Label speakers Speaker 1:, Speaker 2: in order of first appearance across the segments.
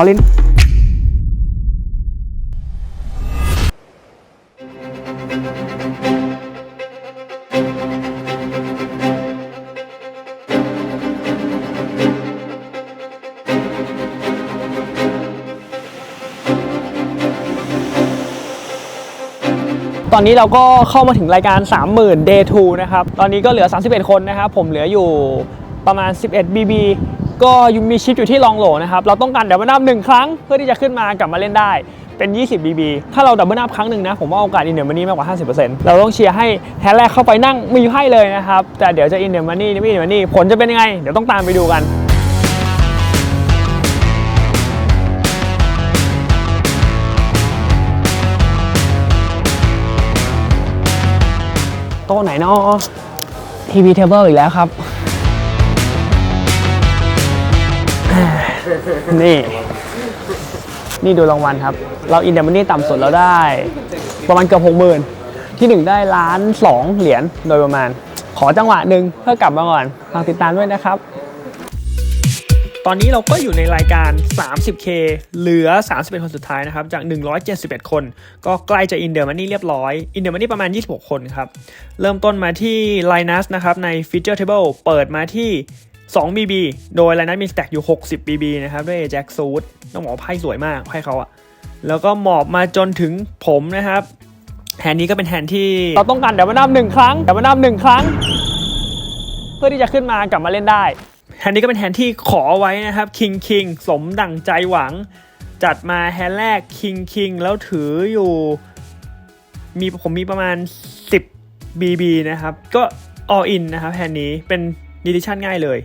Speaker 1: อลินตอนนี้เราก็เข้ามาถึงรายการ 30,000 Day 2 นะครับ ตอนนี้ก็เหลือ 31 คนนะครับ ผมเหลืออยู่ประมาณ 11 BB ก็ยังมีชิปอยู่ที่ลองโหลนะครับ เราต้องการดับเบิลนับหนึ่งครั้งเพื่อที่จะขึ้นมากลับมาเล่นได้เป็น 20 BB ถ้าเราดับเบิลนับครั้งหนึ่งนะ ผมว่าโอกาสอินเดียมันนี่มากกว่า 50%เราต้องเชียร์ให้แฮนด์แรกเข้าไปนั่งมีให้เลยนะครับ แต่เดี๋ยวจะอินเดียมันนี่ไม่อินเดียมันนี่ผลจะเป็นยังไง เดี๋ยวต้องตามไปดูกันโต๊ะไหนเนาะทีวีเทเบิลอีกแล้วครับ นี่ นี่ดูรางวัลครับ เราอินเดมันนี่ต่ำสุดเราได้ ประมาณเกือบหกหมื่นที่หนึ่งได้ล้านสองเหรียญโดยประมาณ ขอจังหวะหนึ่งเพื่อกลับมาก่อนฝากติดตามด้วยนะครับ ตอนนี้เราก็อยู่ในรายการ 30K เหลือ 31 คนสุดท้ายนะครับ จาก 171 คน ก็ใกล้จะอินเดอร์มันนี่เรียบร้อย อินเดอร์มันนี่ประมาณ 26 คนครับ เริ่มต้นมาที่ Linus นะครับ ใน Feature Table เปิดมาที่ 2 BB โดย Linus มีสแต็กอยู่ 60 BB นะครับ ด้วย Jack Suit ต้องบอกว่าไพ่สวยมากไพ่เขาอะแล้วก็หมอบมาจนถึงผมนะครับแฮนด์นี้ก็เป็นแฮนด์ที่เราต้องการเดี๋ยวมานับหนึ่งครั้งเดี๋ยวมานับหนึ่งครั้ง เพื่อที่จะขึ้นมากลับมาเล่นได้แฮนด์นี้ก็เป็นแฮนด์ที่ขอไว้นะครับคิงคิงสมดั่งใจหวัง จัดมาแฮนด์แรกคิงคิงแล้วถืออยู่มีผมมีประมาณ 10 BB นะครับ ก็ all in นะครับแฮนด์นี้เป็นดิลิชันง่ายเลย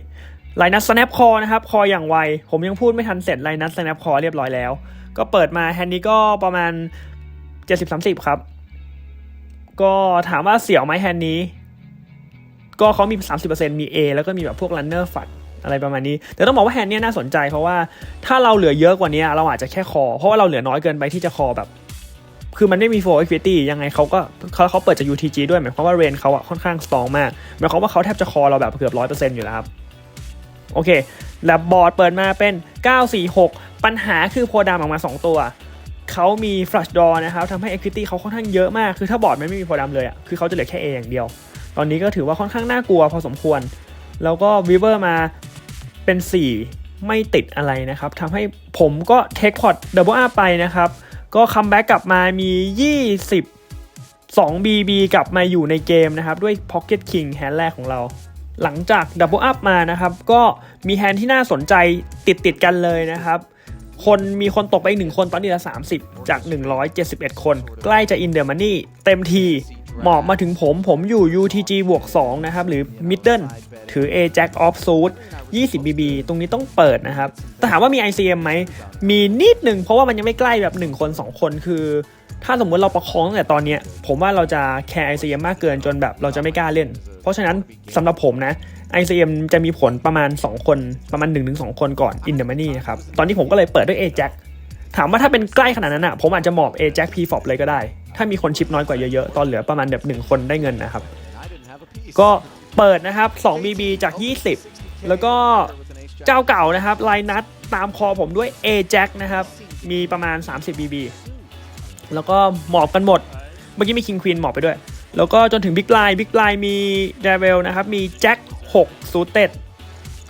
Speaker 1: ไลนัส snap call นะครับ คออย่างไว ผมยังพูดไม่ทันเสร็จไลนัส snap call เรียบร้อยแล้ว ก็เปิดมาแฮนด์นี้ก็ประมาณ 70-30 ครับ ก็ถามว่าเสียวไหมแฮนด์นี้ ก็เขามี 30%มี A แล้วก็มีแบบพวก runner ฝัดอะไรประมาณนี้ แต่ต้องบอกว่าแฮนด์เนี่ยน่าสนใจเพราะว่าถ้าเราเหลือเยอะกว่านี้เราอาจจะแค่คอ เพราะว่าเราเหลือน้อยเกินไปที่จะคอแบบ คือมันไม่มี full equity ยังไงเขาก็เขาเขาเปิดจาก UTG ด้วยหมายความว่าเรนเขาอะค่อนข้างสตรองมากหมายความว่าเขาแทบจะคอเราแบบเกือบร้อยเปอร์เซ็นต์อยู่แล้วครับ โอเค แล้วบอร์ดเปิดมาเป็น 946 ปัญหาคือโพดามออกมา 2 ตัวเขามี flush draw นะครับทำให้ equity เขาค่อนข้างเยอะมาก คือถ้าบอร์ดมันไม่มีโพดามเลยอะคือเขาจะเหลือแค่ A อย่างเดียว ตอนนี้ก็ถือว่าค่อนข้างน่ากลัวพอสมควร แล้วก็ Weaver มาเป็น 4 ไม่ติดอะไรนะครับทำให้ผมก็เทคพอร์ตดับเบิลอไปนะครับ ก็คัมแบ็กกลับมามี 20 2 BB กลับมาอยู่ในเกมนะครับ ด้วย Pocket King แฮนด์แรกของเรา หลังจากดับเบิลอัพมานะครับ ก็มีแฮนด์ที่น่าสนใจติดติดกันเลยนะครับ คนมีคนตกไปหนึ่งคนตอนนี้ละ30 จาก 171 คน ใกล้จะอินเดอร์มันนี่เต็มที หมอบมาถึงผมผมอยู่ UTG บวก2นะครับ หรือ Middle ถือ A Jack Off Suit 20 BB ตรงนี้ต้องเปิดนะครับ แต่ถามว่ามี ICM ไหม มีนิดหนึ่งเพราะว่ามันยังไม่ใกล้แบบ 1 คน 2 คนคือ ถ้าสมมติเราประคองตั้งแต่ตอนนี้ผมว่าเราจะแคร์ ICM มากเกินจนแบบเราจะไม่กล้าเล่น เพราะฉะนั้นสำหรับผมนะ ICM จะมีผลประมาณ 2 คนประมาณ 1-2 คนก่อน In the Money นะครับ ตอนนี้ผมก็เลยเปิดด้วย A Jack ถามว่าถ้าเป็นใกล้ขนาดนั้นอะผมอาจจะหมอบ A Jack P Fop เลยก็ได้ ถ้ามีคนชิปน้อยกว่าเยอะๆ ตอนเหลือประมาณแบบหนึ่งคนได้เงินนะครับ ก็เปิดนะครับ 2 BB จาก 20 แล้วก็เจ้าเก่านะครับไลนัทตามคอผมด้วย A Jack นะครับ มีประมาณ 30 BB แล้วก็หมอบกันหมด เมื่อกี้มี King Queen หมอบไปด้วย แล้วก็จนถึง Big Line Big Line มี d a v e l นะครับ มี Jack 6 Suited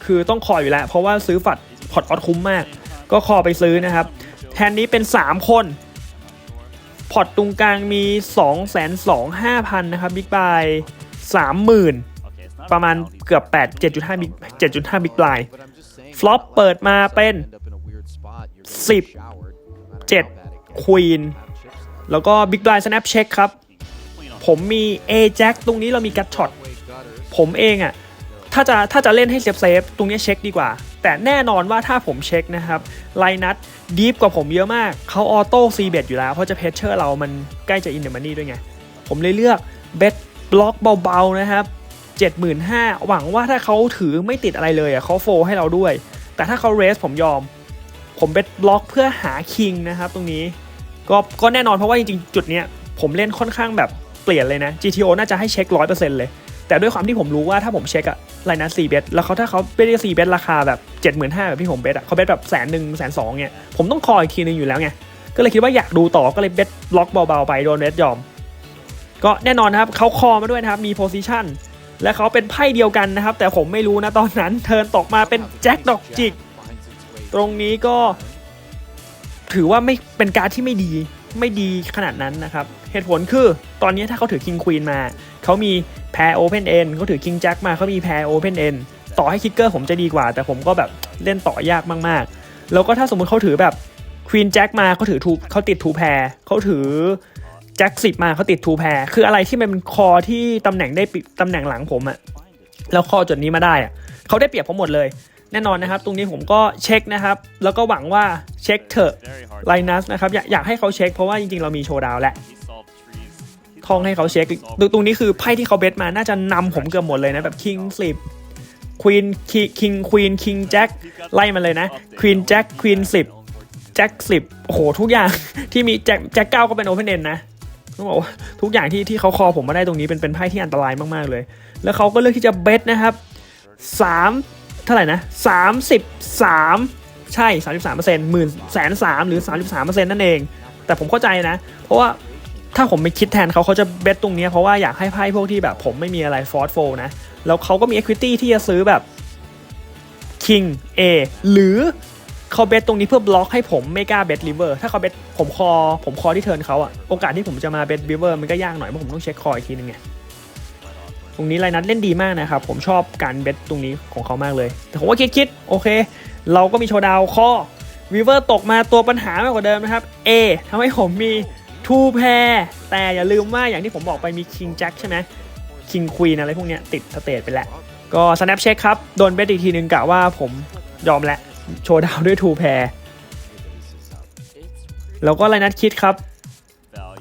Speaker 1: คือต้องคออยู่แล้ว เพราะว่าซื้อฝัดพอร์ตออดคุ้มมาก ก็คอไปซื้อนะครับ แทนนี้เป็น 3 คนพอร์ตตรงกลางมี 2 2 5 0 0 0 นะครับบิ๊กบาย30,000 ประมาณเกือบ 8 7.5บิ๊ก7.5บิ๊กบายฟลอปเปิดมาเป็น 10 7ควีนแล้วก็บิ๊กบายสแนปเช็คครับ ผมมี A Jack ตรงนี้เรามีกัตช็อตผมเองอะถ้าจะถ้าจะเล่นให้เซฟเซฟตรงนี้เช็คดีกว่า แต่แน่นอนว่าถ้าผมเช็คนะครับไลนัทดีฟกว่าผมเยอะมากเขาออโต้ซีเบอยู่แล้ว เพราะจะเพชเชอร์เรามันใกล้จะอินเดอร์มันนี่ด้วยไง ผมเลยเลือกเบสบล็อกเบาๆนะครับ 75,000 หวังว่าถ้าเขาถือไม่ติดอะไรเลยอะเขาโฟให้เราด้วย แต่ถ้าเขาเรสผมยอม ผมเบสบล็อกเพื่อหาคิงนะครับตรงนี้ก็ก็แน่นอนเพราะว่าจริงๆจุดเนี้ยผมเล่นค่อนข้างแบบเปลี่ยนเลยนะ GTO น่าจะให้เช็ค 100%เลย แต่ด้วยความที่ผมรู้ว่าถ้าผมเช็คอะไลนัสสี่เบสแล้วเขาถ้าเขาไม่ได้สี่เบสราคาแบบเจ็ดหมื่นห้าแบบที่ผมเบสอะเขาเบสแบบแสนหนึ่งแสนสองเนี่ยผมต้องคอยอีกทีนึงอยู่แล้วไงก็เลยคิดว่าอยากดูต่อก็เลยเบสล็อกเบาๆไปโดนเบสยอม ก็แน่นอนนะครับเขาคอมาด้วยนะครับมีโพซิชันและเขาเป็นไพ่เดียวกันนะครับ แต่ผมไม่รู้นะตอนนั้นเทิร์นตกมาเป็นแจ็คดอกจิกตรงนี้ก็ ถือว่าไม่เป็นการที่ไม่ดีไม่ดีขนาดนั้นนะครับ เหตุผลคือตอนนี้ถ้าเขาถือคิงควีนมา เขามีแพรโอเพนเอ็นเขาถือคิงแจ็คมาเขามีแพรโอเพนเอ็นต่อให้คิกเกอร์ผมจะดีกว่า แต่ผมก็แบบเล่นต่อยากมากๆ แล้วก็ถ้าสมมติเขาถือแบบควีนแจ็คมาเขาถือทูเขาติดทูแพรเขาถือแจ็คสิบมาเขาติดทูแพรคืออะไรที่มันเป็นคอที่ตำแหน่งได้ตำแหน่งหลังผมอะแล้วคอจุดนี้มาได้อะเขาได้เปรียบผมหมดเลยแน่นอนนะครับ ตรงนี้ผมก็เช็คนะครับ แล้วก็หวังว่าเช็คเถอะไลนัสนะครับอยากอยากให้เขาเช็คเพราะว่าจริงๆ เรามีโชว์ดาวแหละ ท่องให้เขาเช็คตรงตรงนี้คือไพ่ที่เขาเบสมาน่าจะนำผมเกือบหมดเลยนะแบบคิงสิบควีนคิงควีนคิงแจ็คไล่มาเลยนะควีนแจ็คควีนสิบแจ็คสิบโอ้โหทุกอย่างที่มีแจ็คแจ็คเก้าก็เป็นโอเพนเอนนะต้องบอกว่าทุกอย่างที่ที่เขาคอผมมาได้ตรงนี้เป็นเป็นไพ่ที่อันตรายมากๆเลย แล้วเขาก็เลือกที่จะเบสนะครับสามเท่าไหร่นะสามสิบสามใช่สามสิบสามเปอร์เซ็นต์หมื่นแสนสามหรือสามสิบสามเปอร์เซ็นต์นั่นเอง แต่ผมเข้าใจนะ เพราะว่า ถ้าผมไปคิดแทนเขาเขาจะเบสตรงนี้เพราะว่าอยากให้ไพ่พวกที่แบบ ผมไม่มีอะไรฟอร์ f โฟนะ แล้วเขาก็มี equity ที่จะซื้อแบบ King A หรือเขาเบสตรงนี้เพื่อบล็อกให้ผมไม่กล้าเบสริเวอร์ถ้าเขาเบสผมคอผมคอที่เทิร์นเขาอะโอกาสที่ผมจะมาเบสริเวอร์มันก็ยากหน่อยเพราะผมต้องเช็คคออีกทีนึงไงตรงนี้ไรนัดเล่นดีมากนะครับ ผมชอบการเบสตรงนี้ของเขามากเลย แต่ผมว่าคิดคิดๆโอเค เราก็มีโชว์ดาวคอวีเวอร์ตกมาตัวปัญหามากกว่าเดิมนะครับ A ทำให้ผมมี ทูแพรแต่อย่าลืมว่าอย่างที่ผมบอกไปมีคิงแจ็คใช่ไหมคิงควีนอะไรพวกเนี้ยติดสเตจไปแล้วก็ snap check ครับ โดนเบสอีกทีนึงกะว่าผมยอมแล้ว โชว์ดาวด้วยทูแพรแล้วก็ไรนัดคิดครับ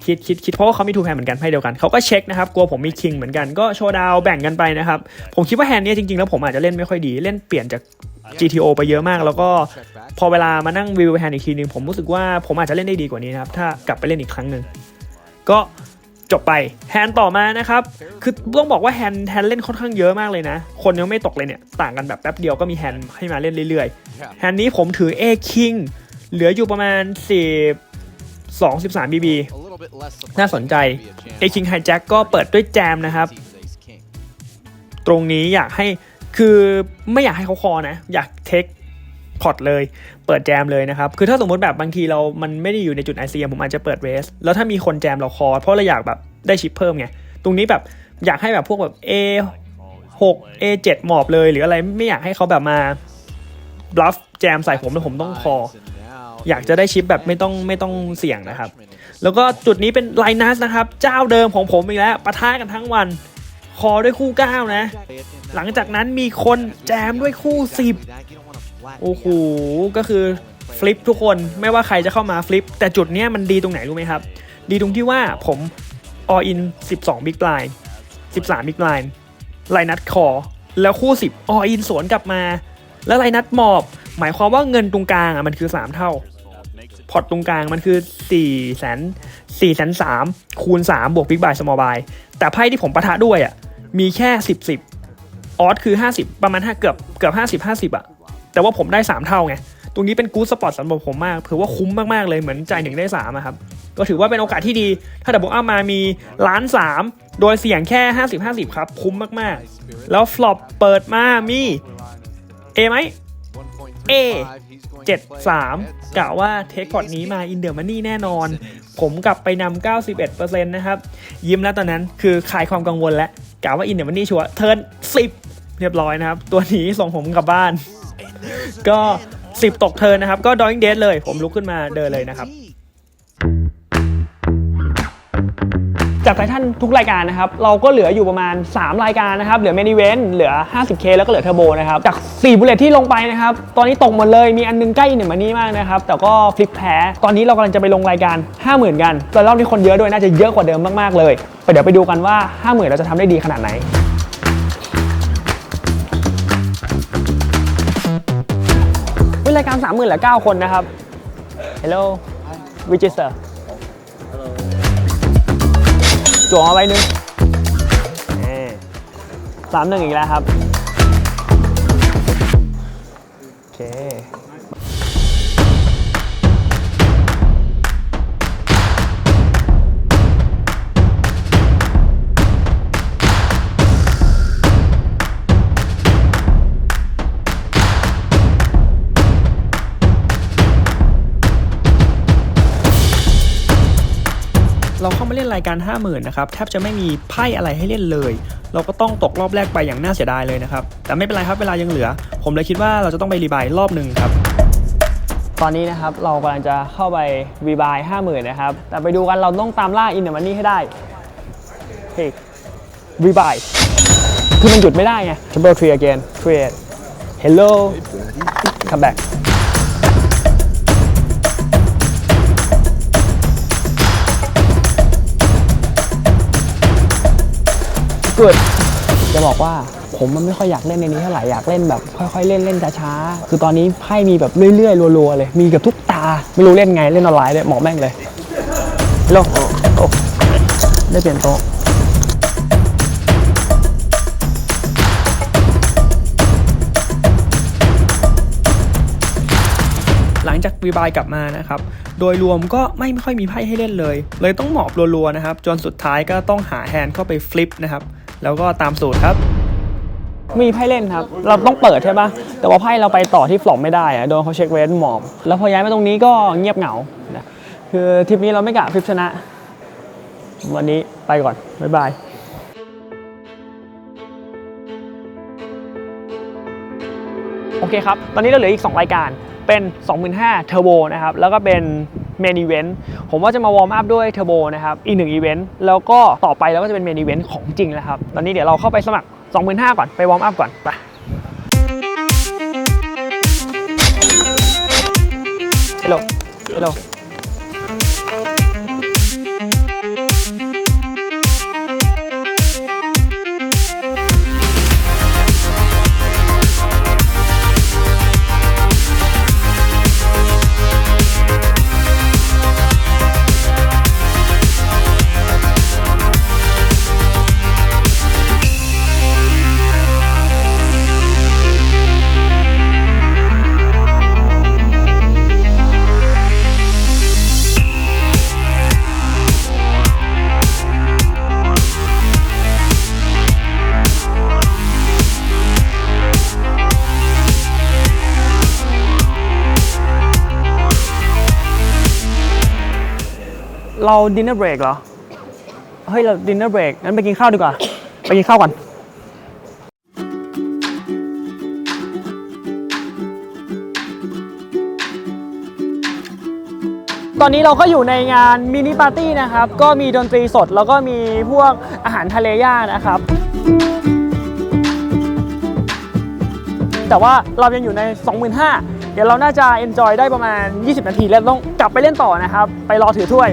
Speaker 1: คิดคิดคิดเพราะว่าเขามีทูแพนเหมือนกันไพ่เดียวกันเขาก็เช็คนะครับกลัวผมมีคิงเหมือนกันก็โชว์ดาวแบ่งกันไปนะครับผมคิดว่าแฮนด์นี้จริงๆแล้วผมอาจจะเล่นไม่ค่อยดีเล่นเปลี่ยนจาก GTO ไปเยอะมาก แล้วก็พอเวลามานั่งวิวแฮนด์อีกทีนึงผมรู้สึกว่าผมอาจจะเล่นได้ดีกว่านี้นะครับถ้ากลับไปเล่นอีกครั้งหนึ่งก็จบไปแฮนต่อมานะครับ คือต้องบอกว่าแฮนแฮนเล่นค่อนข้างเยอะมากเลยนะ คนยังไม่ตกเลยเนี่ย ต่างกันแบบแป๊บเดียวก็มีแฮนให้มาเล่นเรื่อยๆ แฮนนี้ผมถือ A King เหลืออยู่ประมาณ10 2 13 BB น่าสนใจ A King Hijack ก็เปิดด้วยแจมนะครับ ตรงนี้อยากให้คือไม่อยากให้เขาคอนะ อยากเทคพอร์ตเลย เปิดแจมเลยนะครับ คือถ้าสมมติแบบบางทีเรา มันไม่ได้อยู่ในจุด ICM ผมอาจจะเปิดเรสแล้วถ้ามีคนแจมเราคอ เพราะเราอยากแบบได้ชิปเพิ่มไง ตรงนี้แบบอยากให้แบบพวกแบบ A 6 A 7หมอบเลย หรืออะไรไม่อยากให้เขาแบบมาบลัฟแจมใส่ผมแล้วผมต้องคอ อยากจะได้ชิปแบบไม่ต้องไม่ต้องเสี่ยงนะครับ แล้วก็จุดนี้เป็นไลนัสนะครับ เจ้าเดิมของผมอีกแล้วปะทะกันทั้งวัน คอด้วยคู่ 9 นะ หลังจากนั้นมีคนแจมด้วยคู่ 10 โอ้โห ก็คือฟลิปทุกคนไม่ว่าใครจะเข้ามาฟลิป แต่จุดนี้มันดีตรงไหนรู้ไหมครับ ดีตรงที่ว่าผมออิน 12 บิ๊กไลน์ 13 บิ๊กไลน์ไลนัดคอ แล้วคู่ 10 ออินสวนกลับมา แล้วไลนัดหมอบ หมายความว่าเงินตรงกลางอะมันคือ 3 เท่า พอตตรงกลางมันคือ4แสน4แสน3คูณ 3 บวกบิ๊กบายสมอลบายแต่ไพ่ที่ผมปะทะด้วยอะมีแค่ 10 10ออสคือ 50 ประมาณ5เกือบเกือบ 50 50อะแต่ว่าผมได้ 3 เท่าไง ตรงนี้เป็นกู๊ดสปอร์ตสำหรับผมมากถือว่าคุ้มมากๆเลยเหมือนจ่ายหนึ่งได้3อะครับก็ถือว่าเป็นโอกาสที่ดี ถ้าดับเบิลอัพมามีล้านสามโดยเสี่ยงแค่ 50 50 ครับ คุ้มมากๆ แล้วฟลอปเปิดมามี เอไหม
Speaker 2: A
Speaker 1: 73 กะว่าเทคพอร์ตนี้มาอินเดอร์มันนี่แน่นอน ผมกลับไปนำ91%นะครับ ยิ้มแล้วตอนนั้นคือคลายความกังวลแล้วกะว่าอินเดอร์มันนี่ชัวร์เทิร์น10 เรียบร้อยนะครับ ตัวนี้ส่งผมกลับบ้าน ก็ 10 ตกเทิร์นนะครับ ก็ดอยงเด d เลย ผมลุกขึ้นมาเดินเลยนะครับ จากไททันทุกรายการนะครับ เราก็เหลืออยู่ประมาณ 3 รายการนะครับ เหลือเมนิเวนเหลือ 50K แล้วก็เหลือเทอร์โบนะครับ จาก 4 บุลเลตที่ลงไปนะครับ ตอนนี้ตกหมดเลย มีอันนึงใกล้หนึ่งมานี่มากนะครับ แต่ก็ฟลิปแพ้ ตอนนี้เรากำลังจะไปลงรายการ 50,000 กันแต่รอบนี้คนเยอะด้วยน่าจะเยอะกว่าเดิมมากๆเลยไปเดี๋ยวไปดูกันว่า 50,000 เราจะทำได้ดีขนาดไหนเป็นรายการ 30,000เหลือ9คนนะครับ Hello which is sir จั่วมาใบหนึ่งสามหนึ่งอีกแล้วครับ ราเข้ามาเล่นรายการ 50,000นะครับแทบจะไม่มีไพ่อะไรให้เล่นเลย เราก็ต้องตกรอบแรกไปอย่างน่าเสียดายเลยนะครับ แต่ไม่เป็นไรครับเวลายังเหลือ ผมเลยคิดว่าเราจะต้องไปรีบายรอบหนึ่งครับ ตอนนี้นะครับเรากำลังจะเข้าไปรีบาย50,000นะครับ แต่ไปดูกันเราต้องตามล่าอินเดอร์มันนี่ให้ได้เฮ้รีบายคือมันหยุดไม่ได้ไง Triple Tree again create hello come back good จะบอกว่าผมมันไม่ค่อยอยากเล่นในนี้เท่าไหร่อยากเล่นแบบค่อยๆเล่นเล่นช้าๆคือตอนนี้ไพ่มีแบบเรื่อยๆรัวๆเลยมีกับทุกตาไม่รู้เล่นไงเล่นออนไลน์เลยหมอแม่งเลยฮัลโลโอ้ได้เปลี่ยนโต๊ะหลังจากรีบายกลับมานะครับ โดยรวมก็ไม่ค่อยมีไพ่ให้เล่นเลย เลยต้องหมอบรัวๆนะครับ จนสุดท้ายก็ต้องหาแฮนด์เข้าไปฟลิปนะครับ แล้วก็ตามสูตรครับ มีไพ่เล่นครับ เราต้องเปิดใช่ปะแต่ว่าไพ่เราไปต่อที่ฟลอปไม่ได้อะโดนเขาเช็คเรนหมอบ แล้วพอย้ายมาตรงนี้ก็เงียบเหงานะคือทริปนี้เราไม่กะฟลิปชนะ วันนี้ไปก่อน บ๊ายบายโอเคครับ ตอนนี้เราเหลืออีก 2 รายการ เป็น25,000 Turbo นะครับ แล้วก็เป็น Main Event ผมว่าจะมาวอร์มอัพด้วย Turbo นะครับ อีกหนึ่งอีเวนต์แล้วก็ต่อไปเราก็จะเป็น Main Event ของจริงแล้วครับ ตอนนี้เดี๋ยวเราเข้าไปสมัคร25,000ก่อน ไปวอร์มอัพก่อน ไปฮัลโหลฮัลโหล เราดินเนอร์เบรกเหรอ เฮ้ย เราดินเนอร์เบรกงั้นไปกินข้าวดีกว่า ไปกินข้าวก่อนตอนนี้เราก็อยู่ในงานมินิปาร์ตี้นะครับ ก็มีดนตรีสดแล้วก็มีพวกอาหารทะเลย่างนะครับ แต่ว่าเรายังอยู่ใน 25,000 เดี๋ยวเราน่าจะ enjoy ได้ประมาณ 20 นาที แล้วต้องกลับไปเล่นต่อนะครับ ไปรอถือถ้วย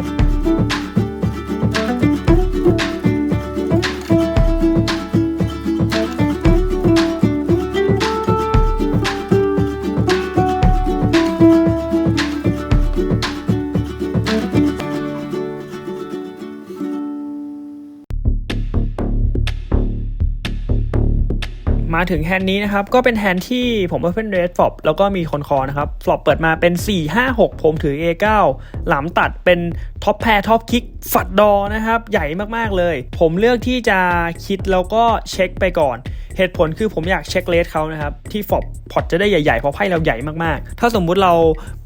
Speaker 1: มาถึงแฮนด์นี้นะครับ ก็เป็นแฮนด์ที่ผม Open Red Flop แล้วก็มีคนคอนะครับฟลอปเปิดมาเป็น 4 5 6 ผมถือ A9 หลามตัดเป็นท็อปแพรท็อปคิกฝัดดอนะครับ ใหญ่มากๆเลย ผมเลือกที่จะคิดแล้วก็เช็คไปก่อน เหตุผลคือผมอยากเช็คเลสเขานะครับ ที่ฟลอปพอร์ตจะได้ใหญ่ๆ เพราะไพ่เราใหญ่มากๆ ถ้าสมมุติเรา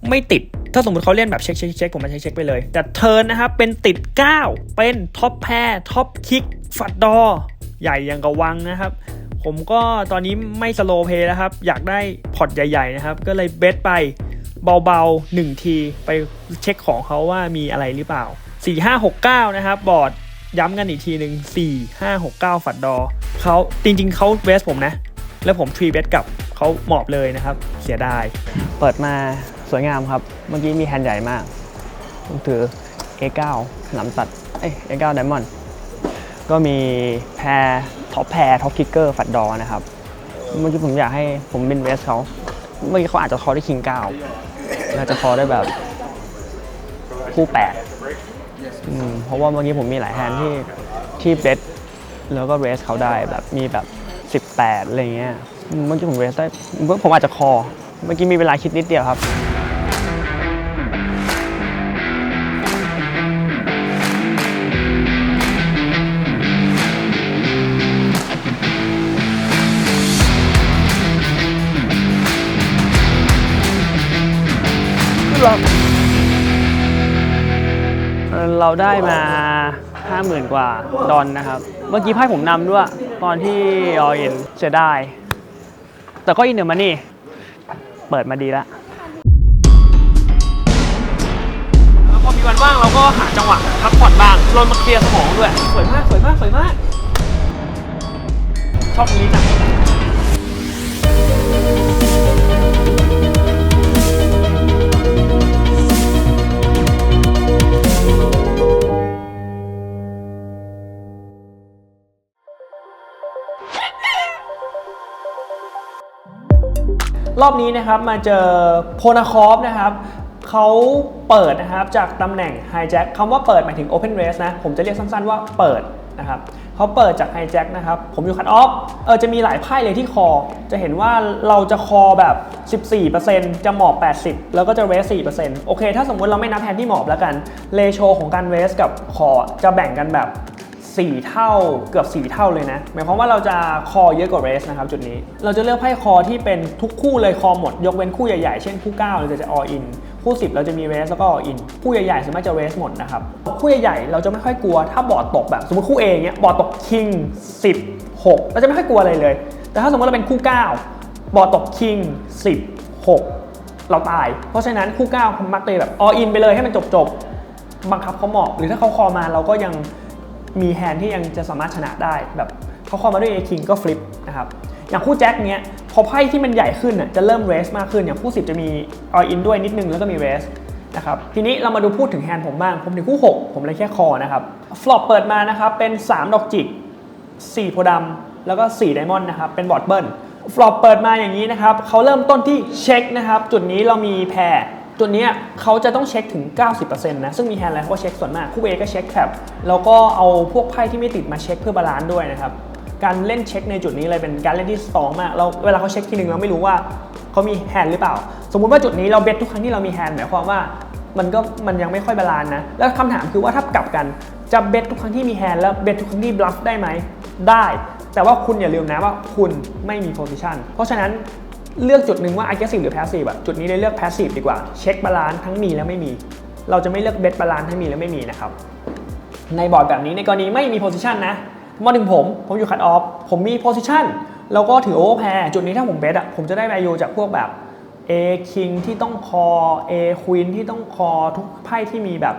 Speaker 1: ไม่ติดถ้าสมมติเขาเล่นแบบเช็คเช็คเช็คผมมาเช็คเช็คไปเลย แต่เทิร์นนะครับ เป็นติด 9 เป็นท็อปแพรท็อปคิกฝัดดอ ใหญ่อย่างกับวังนะครับ ผมก็ตอนนี้ไม่สโลเพย์แล้วครับ อยากได้พอร์ตใหญ่ ๆ นะครับ ก็เลยเบสไปเบาๆ1ทีไปเช็คของเขาว่ามีอะไรหรือเปล่า 4 5 6 9 นะครับ บอร์ดย้ำกันอีกทีหนึ่ง4 5 6 9 ฝัดดอเขาจริงๆเขาเวสผมนะ แล้วผมทรีเบสกับเขาหมอบเลยนะครับ เสียดาย เปิดมาสวยงามครับ เมื่อกี้มีแฮนด์ใหญ่มากผมถือ A9 หลำตัดเอ้ย A9 Diamond ก็มีแพรท็อปแพรท็อปคิกเกอร์ฝัดดอนะครับ เมื่อกี้ผมอยากให้ผมเป็นเวสเขา เมื่อกี้เขาอาจจะคอได้คิงเก้าน่าจะคอได้แบบคู่แปดเพราะว่าเมื่อกี้ผมมีหลายแฮนด์ที่ที่เบสแล้วก็เรสเขาได้แบบมีแบบ 18 อะไรเงี้ย เมื่อกี้ผมเรสได้ ผมอาจจะคอ เมื่อกี้มีเวลาคิดนิดเดียวครับ เราได้มา 50,000 กว่าดอนนะครับ เมื่อกี้ไพ่ผมนำด้วย ตอนที่ออเอ็นเสียดายแต่ก็อินเนอร์มานี่ เปิดมาดีแล้วแล้วพอมีวันว่างเราก็หาจังหวะพักผ่อนบ้างลนมาเคลียร์สมองด้วย สวยมาก สวยมาก สวยมาก ชอบตรงนี้จัง รอบนี้นะครับมาเจอโพนาคอฟนะครับเขาเปิดนะครับจากตำแหน่งไฮแจ็คคำว่าเปิดหมายถึง Open Race นะ ผมจะเรียกสั้นๆว่าเปิดนะครับเขาเปิดจากไฮแจ็คนะครับ ผมอยู่คัดออฟเออจะมีหลายไพ่เลยที่คอ จะเห็นว่าเราจะคอแบบ 14%จะหมอบ 80 แล้วก็จะเรส4%โอเค ถ้าสมมติเราไม่นับแทนที่หมอบแล้วกันเลโชของการเรสกับคอจะแบ่งกันแบบ 4 เท่าเกือบ 4 เท่าเลยนะ หมายความว่าเราจะคอเยอะกว่าเรสนะครับจุดนี้ เราจะเลือกไพ่คอที่เป็นทุกคู่เลยคอหมด ยกเว้นคู่ใหญ่ๆ เช่นคู่ 9 เราจะจะ all in คู่ 10 เราจะมีเรสแล้วก็ all in คู่ใหญ่ๆส่วนมากจะเรสหมดนะครับ คู่ใหญ่ๆเราจะไม่ค่อยกลัวถ้าบอร์ดตกแบบสมมติคู่ A เงี้ยบอร์ดตก king 10 6 เราจะไม่ค่อยกลัวอะไรเลย แต่ถ้าสมมติเราเป็นคู่ 9 บอร์ดตก king 10 6 เราตาย เพราะฉะนั้นคู่9มมักเลยแบบ all in ไปเลยให้มันจบๆบังคับเขาหมอบหรือถ้าเขาคอมาเราก็ยัง มีแฮนด์ที่ยังจะสามารถชนะได้แบบเขาคอมาด้วย A King ก็ฟลิปนะครับอย่างคู่แจ็คเนี้ยพอไพ่ที่มันใหญ่ขึ้นน่ะจะเริ่มเรสมากขึ้นอย่างคู่ 10 จะมี all in ด้วยนิดนึงแล้วก็มีเรสนะครับทีนี้เรามาดูพูดถึงแฮนด์ผมบ้าง ผมถึงคู่ 6 ผมเลยแค่คอนะครับฟลอปเปิดมานะครับเป็น 3 ดอกจิก4โพดำแล้วก็ 4 ไดมอนด์นะครับเป็นบอร์ดเบิลฟลอปเปิดมาอย่างนี้นะครับเขาเริ่มต้นที่เช็คนะครับจุดนี้เรามีแพร จุดนี้เขาจะต้องเช็คถึง 90%นะ ซึ่งมีแฮนด์อะไรเขาก็เช็คส่วนมาก คู่เอก็เช็คแคปแล้วก็เอาพวกไพ่ที่ไม่ติดมาเช็คเพื่อบาลานซ์ด้วยนะครับ การเล่นเช็คในจุดนี้เลยเป็นการเล่นที่สตองมากเราเวลาเขาเช็คทีหนึ่งเราไม่รู้ว่าเขามีแฮนด์หรือเปล่า สมมุติว่าจุดนี้เราเบสทุกครั้งที่เรามีแฮนด์หมายความว่ามันก็มันยังไม่ค่อยบาลานซ์นะ แล้วคำถามคือว่าถ้ากลับกันจะเบสทุกครั้งที่มีแฮนด์แล้วเบสทุกครั้งที่บลัฟได้ไหมได้ แต่ว่าคุณอย่าลืมนะว่าคุณไม่มีโพซิชันเพราะฉะนั้น เลือกจุดหนึ่งว่า aggressive หรือ passive อะจุดนี้เลยเลือก passive ดีกว่าเช็คบาลานซ์ทั้งมีและไม่มี เราจะไม่เลือกเบสบาลานซ์ทั้งมีและไม่มีนะครับในบอร์ดแบบนี้ในกรณีไม่มีโพซิชันนะมาถึงผมผมอยู่คัดออฟผมมีโพซิชันแล้วก็ถือโอเวอร์แพร์จุดนี้ถ้าผมเบสอะผมจะได้ value จากพวกแบบ A king ที่ต้องคอ A queen ที่ต้องคอทุกไพ่ที่มีแบบ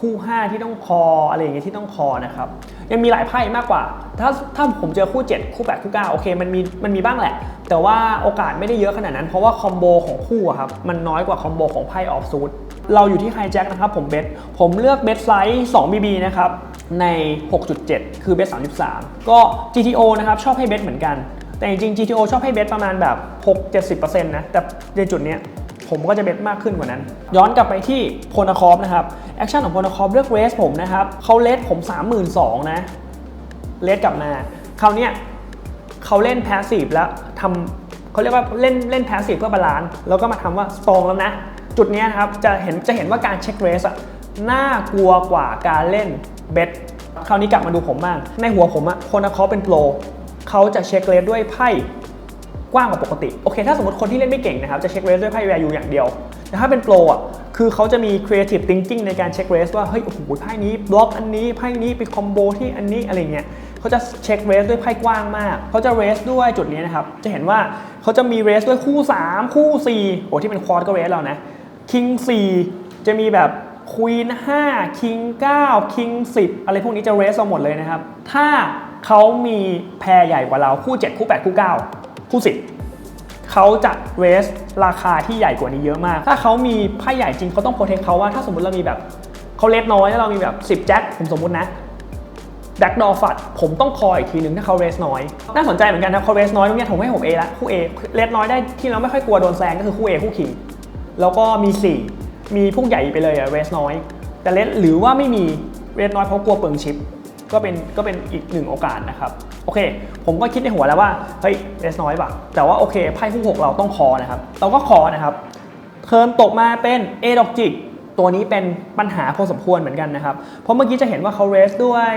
Speaker 1: คู่ 5 ที่ต้องคออะไรอย่างเงี้ยที่ต้องคอนะครับยังมีหลายไพ่มากกว่า ถ้าถ้าผมเจอคู่ 7 คู่ 8 คู่ 9 โอเคมันมีมันมีบ้างแหละ แต่ว่าโอกาสไม่ได้เยอะขนาดนั้น เพราะว่าคอมโบของคู่อะครับมันน้อยกว่าคอมโบของไพ่ออฟซูดเราอยู่ที่ไฮแจ็คนะครับผมเบสผมเลือกเบสไซส์2 BB นะครับใน 6.7 คือเบส33 ก็ GTO นะครับชอบให้เบสเหมือนกัน แต่จริงๆ GTO ชอบให้เบสประมาณแบบ 6-70%นะแต่ในจุดเนี้ย ผมก็จะเบสมากขึ้นกว่านั้น ย้อนกลับไปที่โพนาคอฟนะครับแอคชั่นของโพนาคอฟเลือกเรสผมนะครับเขาเลสผม 32,000นะเลสกลับมาคราวนี้เขาเล่นแพสซีฟแล้วทำเขาเรียกว่าเล่นเล่นแพสซีฟเพื่อบาลานซ์แล้วก็มาทำว่าสตรองแล้วนะ จุดนี้นะครับจะเห็นจะเห็นว่าการเช็คเรสอะน่ากลัวกว่าการเล่นเบสคราวนี้กลับมาดูผมบ้าง ในหัวผมอะคนเขาเป็นโปรเขาจะเช็คเรสด้วยไพ่ กว้างกว่าปกติ โอเค ถ้าสมมติคนที่เล่นไม่เก่งนะครับ จะเช็คเรสด้วยไพ่ value อย่างเดียว แต่ถ้าเป็นโปรอะ คือเขาจะมี creative thinking ในการเช็คเรสว่า เฮ้ย โอ้โห ไพ่นี้บล็อกอันนี้ ไพ่นี้ไปคอมโบที่อันนี้อะไรเงี้ยเขาจะเช็คเรสด้วยไพ่กว้างมาก เขาจะเรสด้วยจุดนี้นะครับ จะเห็นว่าเขาจะมีเรสด้วยคู่ 3 คู่4โอ้ที่เป็นควอดก็เรสเรานะ คิง4จะมีแบบควีน5คิง9คิง10 อะไรพวกนี้จะเรสเราหมดเลยนะครับ ถ้าเขามีแพรใหญ่กว่าเราคู่ 7 คู่ 8 คู่ 9 คู่10เขาจะเรสราคาที่ใหญ่กว่านี้เยอะมาก ถ้าเขามีไพ่ใหญ่จริงเขาต้องโปรเทคเขาว่าถ้าสมมติเรามีแบบเขาเลสน้อยแล้วเรามีแบบ 10 แจ็คผมสมมุตินะแบ็กดอฟัดผมต้องคอยอีกทีหนึ่งถ้าเขาเรสน้อย น่าสนใจเหมือนกันนะเขาเรสน้อยตรงเนี้ยผมให้ผม A ละคู่ A เลสน้อยได้ที่เราไม่ค่อยกลัวโดนแซงก็คือคู่ A คู่คิงแล้วก็มี 4 มีพวกใหญ่ไปเลยอะเรสน้อย แต่เลสหรือว่าไม่มีเรสน้อยเพราะกลัวเปลืองชิป ก็เป็นก็เป็นอีกหนึ่งโอกาสนะครับ โอเค ผมก็คิดในหัวแล้วว่า เฮ้ยเลสน้อยป่ะ แต่ว่าโอเคไพ่คู่หกเราต้องคอนะครับ เราก็คอนะครับเทิร์นตกมาเป็น A ดอกจิกตัวนี้เป็นปัญหาพอสมควรเหมือนกันนะครับ เพราะเมื่อกี้จะเห็นว่าเขาเรสด้วย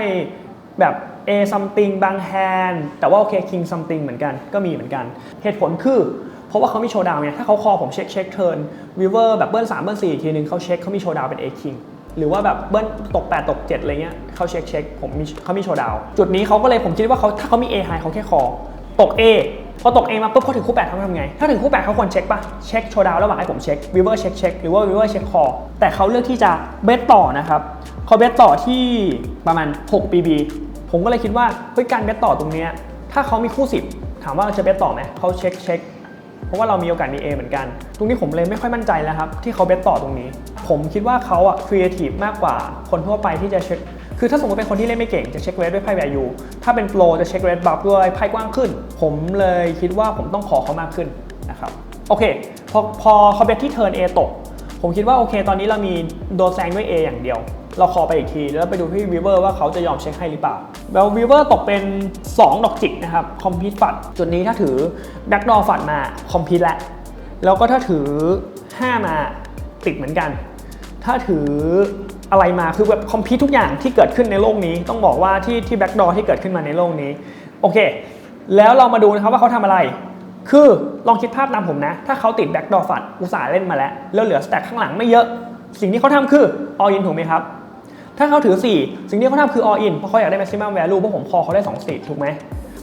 Speaker 1: แบบ A something บางแฮนแต่ว่าโอเค King something เหมือนกันก็มีเหมือนกัน เหตุผลคือ เพราะว่าเขามีโชว์ดาวน์เนี่ยถ้าเขาคอผมเช็คเช็คเทิร์นวิเวอร์แบบเบิ้ลสามเบิ้ลสี่ทีนึงเขาเช็คเขามีโชว์ดาวน์เป็น A king หรือว่าแบบเบิ้ลตก 8 ตก 7 อะไรเงี้ยเขาเช็คเช็คผมมีเขามีโชว์ดาว จุดนี้เขาก็เลยผมคิดว่าเขาถ้าเขามี A high เขาแค่คอตก A พอตก A มาปุ๊บเขาถึงคู่ 8เขาทำไง ถ้าถึงคู่ 8เขาควรเช็คปะเช็คโชว์ดาวระหว่างให้ผมเช็ควิเวอร์เช็คเช็คหรือว่าวิเวอร์เช็คคอแต่เขาเลือกที่จะเบสต่อนะครับเขาเบสต่อที่ประมาณ 6 BB ผมก็เลยคิดว่าเฮ้ยการเบสต่อตรงเนี้ยถ้าเขามีคู่ 10 ถามว่าเราจะเบสต่อไหมเขาเช็คเช็ค เพราะว่าเรามีโอกาสมี A เหมือนกัน ตรงนี้ผมเลยไม่ค่อยมั่นใจแล้วครับ ที่เขาเบสต่อตรงนี้ ผมคิดว่าเขาอะครีเอทีฟมากกว่าคนทั่วไปที่จะเช็คคือถ้าสมมติเป็นคนที่เล่นไม่เก่งจะเช็คเรทด้วยไพ่ value ถ้าเป็นโปรจะเช็คเรทบัฟด้วยไพ่กว้างขึ้น ผมเลยคิดว่าผมต้องขอเขามากขึ้นนะครับโอเค พอพอเขาเบสที่เทิร์น A ตก ผมคิดว่าโอเค ตอนนี้เรามีโดนแซงด้วย A อย่างเดียว เราขอไปอีกที แล้วไปดูที่วีเวอร์ว่าเขาจะยอมเช็คให้หรือเปล่าแล้ววีเวอร์ตกเป็น 2 ดอกจิกนะครับคอมพิวฝัดจุดนี้ถ้าถือแบ็กดอฝัดมาคอมพิวแล้วแล้วก็ถ้าถือ 5 มาติดเหมือนกัน ถ้าถืออะไรมาคือแบบคอมพิวทุกอย่างที่เกิดขึ้นในโลกนี้ ต้องบอกว่าที่ที่แบ็กดอที่เกิดขึ้นมาในโลกนี้โอเค แล้วเรามาดูนะครับว่าเขาทำอะไร คือลองคิดภาพตามผมนะ ถ้าเขาติดแบ็กดอฟัดอุตส่าห์เล่นมาแล้ว แล้วเหลือสแต็กข้างหลังไม่เยอะ สิ่งที่เขาทำคือ all in ถูกไหมครับ ถ้าเขาถือ 4 สิ่งที่เขาทำคือ all in เพราะเขาอยากได้ maximum value เพราะผมพอเขาได้2สีถูกไหม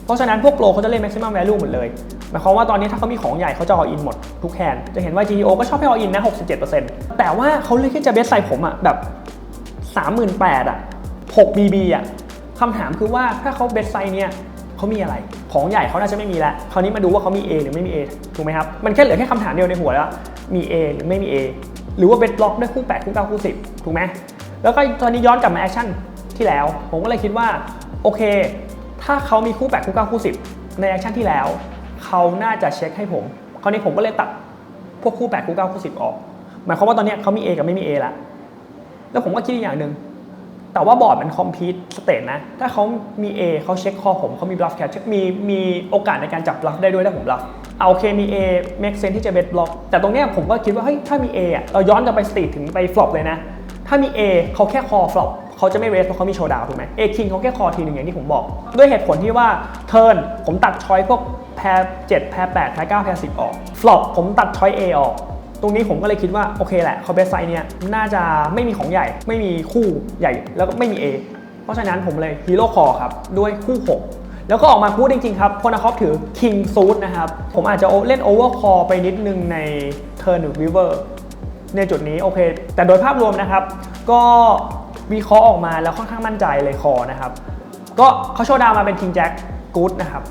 Speaker 1: เพราะฉะนั้นพวกโปรเขาจะเล่น maximum value หมดเลยหมายความว่าตอนนี้ถ้าเขามีของใหญ่เขาจะ all in หมดทุกแคนจะเห็นว่า GTO ก็ชอบให้ all in นะ 67%แต่ว่าเขาเลือกที่จะเบสใส่ผมอะแบบ 38,000อะ6 BB อะคำถามคือว่าถ้าเขาเบสไซเนี่ยเขามีอะไร ของใหญ่เขาน่าจะไม่มีแล้ว คราวนี้มาดูว่าเขามี A หรือไม่มี A ถูกไหมครับ มันแค่เหลือแค่คำถามเดียวในหัวแล้ว มี A หรือไม่มี A หรือว่าเบสบล็อกด้วยคู่ 8 คู่ 9 คู่ 10 ถูกไหม แล้วก็ตอนนี้ย้อนกลับมาแอคชั่นที่แล้ว ผมก็เลยคิดว่า โอเค ถ้าเขามีคู่8คู่9คู่10ในแอคชั่นที่แล้ว เขาน่าจะเช็คให้ผมคราวนี้ผมก็เลยตัดพวกคู่8คู่9คู่10ออก หมายความว่าตอนนี้เขามี A กับไม่มี A ละแล้วผมก็คิดอีกอย่างหนึ่งแต่ว่าบอร์ดมันคอมพิวสเตทนะ ถ้าเขามี A เขาเช็คคอผมเขามีบลัฟแคชมีมีโอกาสในการจับบลัฟได้ด้วยถ้าผมบลัฟเอาโอเคมี A make sense ที่จะเบสบล็อกแต่ตรงเนี้ยผมก็คิดว่าเฮ้ยถ้ามี A อะเราย้อนกลับไปสตรีทถึงไปฟลอปเลยนะ ถ้ามี A เขาแค่คอฟลอปเขาจะไม่เรสเพราะเขามีโชว์ดาวถูกไหม A king เขาแค่คอทีหนึ่งอย่างที่ผมบอก ด้วยเหตุผลที่ว่าเทิร์นผมตัดช้อยพวกแพร7แพร8แพร9แพร10ออกฟลอปผมตัดช้อย A ออก ตรงนี้ผมก็เลยคิดว่า โอเคแหละเขาเบสไซเนี่ยน่าจะไม่มีของใหญ่ ไม่มีคู่ใหญ่แล้วก็ไม่มี A เพราะฉะนั้นผมเลยฮีโร่คอครับ ด้วยคู่ 6แล้วก็ออกมาพูดจริงๆครับโคนาคอฟถือ King Suit นะครับ ผมอาจจะเล่น Over Call ไปนิดนึงใน Turn River ในจุดนี้โอเค แต่โดยภาพรวมนะครับ ก็วิเคราะห์ออกมาแล้วค่อนข้างมั่นใจเลยคอนะครับ ก็เขาโชว์ดาวมาเป็น King Jack Good นะครับ